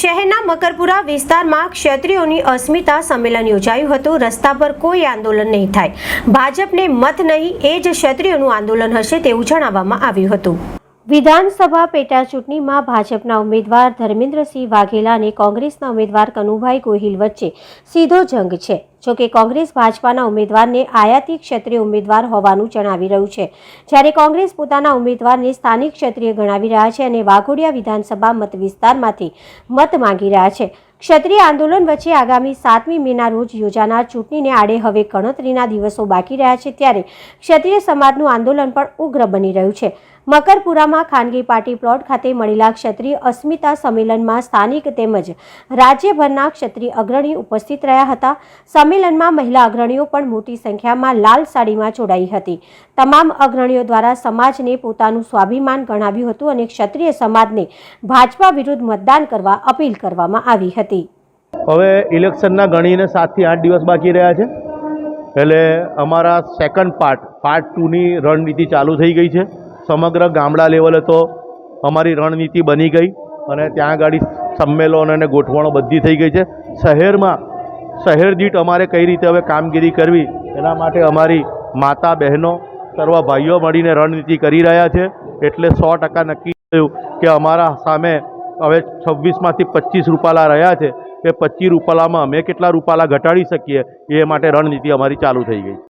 શહેરના મકરપુરા વિસ્તારમાં ક્ષત્રિયોની અસ્મિતા સંમેલન યોજાયું હતું. રસ્તા પર કોઈ આંદોલન નહીં થાય. ભાજપને મત નહીં, એ જ ક્ષત્રિયોનું આંદોલન હશે તેવું જણાવવામાં આવ્યું હતું. વિધાનસભા પેટા ચૂંટણીમાં ભાજપના ઉમેદવાર ધર્મેન્દ્રસિંહ વાઘેલા અને કોંગ્રેસના ઉમેદવાર કનુભાઈ ગોહિલ વચ્ચે સીધો જંગ છે. જોકે કોંગ્રેસ ભાજપાના ઉમેદવારને આયાતી ક્ષત્રિય ઉમેદવાર હોવાનું જણાવી રહ્યું છે. જ્યારે કોંગ્રેસ પોતાના ઉમેદવારને સ્થાનિક ક્ષત્રિય ગણાવી રહ્યા છે અને વાઘોડિયા વિધાનસભા મત વિસ્તારમાંથી મત માંગી રહ્યા છે. ક્ષત્રિય આંદોલન વચ્ચે આગામી સાતમી મેના રોજ યોજાનાર ચૂંટણીને આડે હવે ગણતરીના દિવસો બાકી રહ્યા છે ત્યારે ક્ષત્રિય સમાજનું આંદોલન પણ ઉગ્ર બની રહ્યું છે. મકરપુરામાં ખાનગી પાર્ટી પ્લોટ ખાતે મળેલા ક્ષત્રિય અસ્મિતા સંમેલનમાં સ્થાનિક તેમજ રાજ્યભરના ક્ષત્રિય અગ્રણી ઉપસ્થિત રહ્યા હતા. સંમેલનમાં મહિલા અગ્રણીઓ પણ મોટી સંખ્યામાં લાલ સાડીમાં જોડાઈ હતી. તમામ અગ્રણીઓ દ્વારા સમાજને પોતાનું સ્વાભિમાન ગણાવ્યું હતું અને ક્ષત્રિય સમાજને ભાજપા વિરુદ્ધ મતદાન કરવા અપીલ કરવામાં આવી હતી. હવે ઇલેક્શનના ગણીને સાતથી આઠ દિવસ બાકી રહ્યા છે. એટલે અમારા સેકન્ડ પાર્ટ પાર્ટ ટુની રણનીતિ ચાલુ થઈ ગઈ છે. સમગ્ર ગામડા લેવલે તો અમારી રણનીતિ બની ગઈ અને ત્યાં આગળ સંમેલન અને ગોઠવણો બધી થઈ ગઈ છે. શહેરમાં, શહેર દીઠ અમારે કઈ રીતે હવે કામગીરી કરવી એના માટે અમારી માતા બહેનો, સર્વ ભાઈઓ મળીને રણનીતિ કરી રહ્યા છે. એટલે સો ટકા નક્કી થયું કે અમારા સામે હવે છવ્વીસમાંથી પચીસ રૂપાલા રહ્યા છે, એ પચીસ રૂપાલામાં અમે કેટલા રૂપાલા ઘટાડી શકીએ એ માટે રણનીતિ અમારી ચાલુ થઈ ગઈ